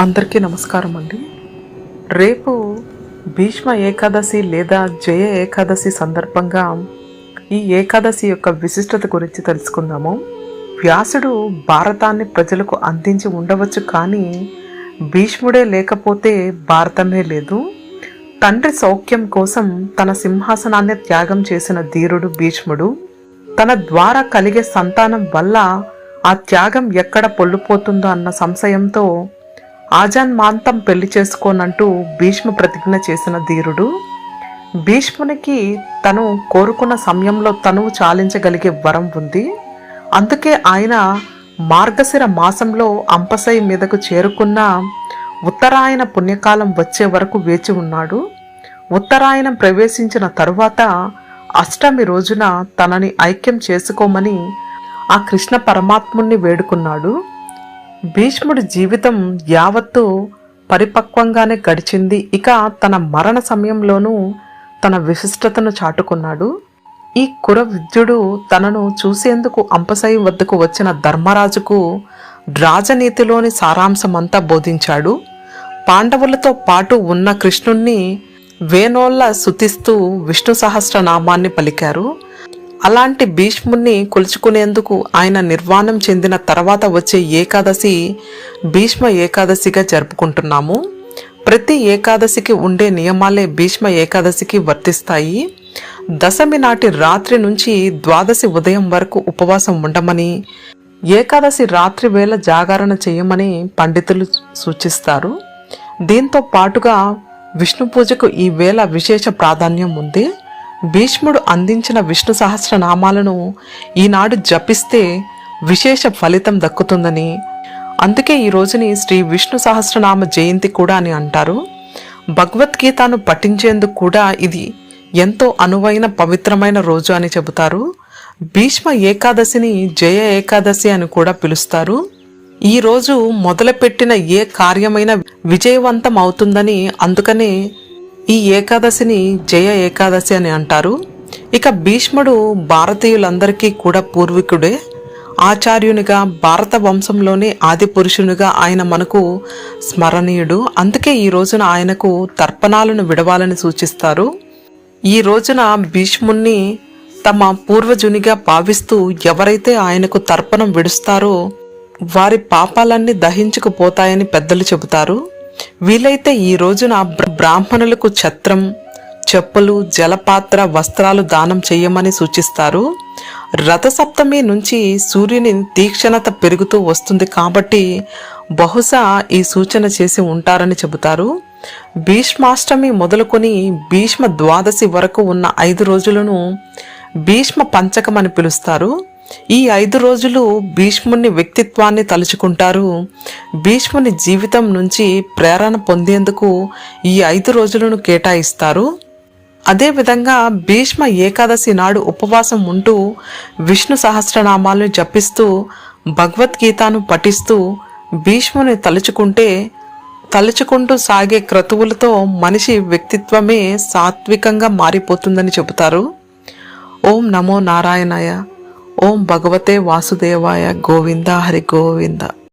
అందరికీ నమస్కారం అండి. రేపు భీష్మ ఏకాదశి లేదా జయ ఏకాదశి సందర్భంగా ఈ ఏకాదశి యొక్క విశిష్టత గురించి తెలుసుకుందాము. వ్యాసుడు భారతాన్ని ప్రజలకు అందించి ఉండవచ్చు కానీ భీష్ముడే లేకపోతే భారతమే లేదు. తండ్రి సౌఖ్యం కోసం తన సింహాసనాన్ని త్యాగం చేసిన ధీరుడు భీష్ముడు తన ద్వారా కలిగే సంతానం వల్ల ఆ త్యాగం ఎక్కడ పొల్లుపోతుందో అన్న సంశయంతో ఆజాన్ మాంతం పెళ్ళి చేసుకోనంటూ భీష్మ ప్రతిజ్ఞ చేసిన ధీరుడు భీష్మునికి తను కోరుకున్న సమయంలో తనువు చాలించగలిగే వరం ఉంది. అందుకే ఆయన మార్గశిర మాసంలో అంపసై మీదకు చేరుకున్న ఉత్తరాయణ పుణ్యకాలం వచ్చే వరకు వేచి ఉన్నాడు. ఉత్తరాయణం ప్రవేశించిన తరువాత అష్టమి రోజున తనని ఐక్యం చేసుకోమని ఆ కృష్ణ పరమాత్ముణ్ణి వేడుకున్నాడు. భీష్ముడి జీవితం యావత్తు పరిపక్వంగానే గడిచింది. ఇక తన మరణ సమయంలోనూ తన విశిష్టతను చాటుకున్నాడు. ఈ కుర విద్యుడు తనను చూసేందుకు అంపసై వద్దకు వచ్చిన ధర్మరాజుకు రాజనీతిలోని సారాంశమంతా బోధించాడు. పాండవులతో పాటు ఉన్న కృష్ణుణ్ణి వేణోళ్ళ శుతిస్తూ విష్ణు సహస్రనామాన్ని పలికారు. అలాంటి భీష్ముణ్ణి కొలుచుకునేందుకు ఆయన నిర్వాణం చెందిన తర్వాత వచ్చే ఏకాదశి భీష్మ ఏకాదశిగా జరుపుకుంటున్నాము. ప్రతి ఏకాదశికి ఉండే నియమాలే భీష్మ ఏకాదశికి వర్తిస్తాయి. దశమి నాటి రాత్రి నుంచి ద్వాదశి ఉదయం వరకు ఉపవాసం ఉండమని ఏకాదశి రాత్రి వేళ జాగరణ చేయమని పండితులు సూచిస్తారు. దీంతో పాటుగా విష్ణు పూజకు ఈ వేళ విశేష ప్రాధాన్యం ఉంది. భీష్ముడు అందించిన విష్ణు సహస్రనామాలను ఈనాడు జపిస్తే విశేష ఫలితం దక్కుతుందని. అందుకే ఈ రోజుని శ్రీ విష్ణు సహస్రనామ జయంతి కూడా అని అంటారు. భగవద్గీతను పఠించేందుకు కూడా ఇది ఎంతో అనువైన పవిత్రమైన రోజు అని చెబుతారు. భీష్మ ఏకాదశిని జయ ఏకాదశి అని కూడా పిలుస్తారు. ఈ రోజు మొదలుపెట్టిన ఏ కార్యమైన విజయవంతం అవుతుందని అందుకనే ఈ ఏకాదశిని జయ ఏకాదశి అని అంటారు. ఇక భీష్ముడు భారతీయులందరికీ కూడా పూర్వీకుడే. ఆచార్యునిగా భారత వంశంలోనే ఆది పురుషునిగా ఆయన మనకు స్మరణీయుడు. అందుకే ఈ రోజున ఆయనకు తర్పణాలను విడవాలని సూచిస్తారు. ఈ రోజున భీష్ముణ్ణి తమ పూర్వజునిగా భావిస్తూ ఎవరైతే ఆయనకు తర్పణం విడుస్తారో వారి పాపాలన్నీ దహించుకుపోతాయని పెద్దలు చెబుతారు. వీలైతే ఈ రోజున బ్రాహ్మణులకు ఛత్రం చెప్పులు జలపాత్ర వస్త్రాలు దానం చేయమని సూచిస్తారు. రథసప్తమి నుంచి సూర్యుని తీక్షణత పెరుగుతూ వస్తుంది కాబట్టి బహుశా ఈ సూచన చేసి ఉంటారని చెబుతారు. భీష్మాష్టమి మొదలుకొని భీష్మ ద్వాదశి వరకు ఉన్న ఐదు రోజులను భీష్మ పంచకం అని పిలుస్తారు. ఈ ఐదు రోజులు భీష్ముని వ్యక్తిత్వాన్ని తలుచుకుంటారు. భీష్ముని జీవితం నుంచి ప్రేరణ పొందేందుకు ఈ ఐదు రోజులను కేటాయిస్తారు. అదేవిధంగా భీష్మ ఏకాదశి నాడు ఉపవాసం ఉంటూ విష్ణు సహస్రనామాలను జపిస్తూ భగవద్గీతను పఠిస్తూ భీష్ముని తలుచుకుంటే తలుచుకుంటూ సాగే క్రతువులతో మనిషి వ్యక్తిత్వమే సాత్వికంగా మారిపోతుందని చెబుతారు. ఓం నమో నారాయణాయ. ఓం భగవతే వాసుదేవాయ గోవింద హరి గోవింద.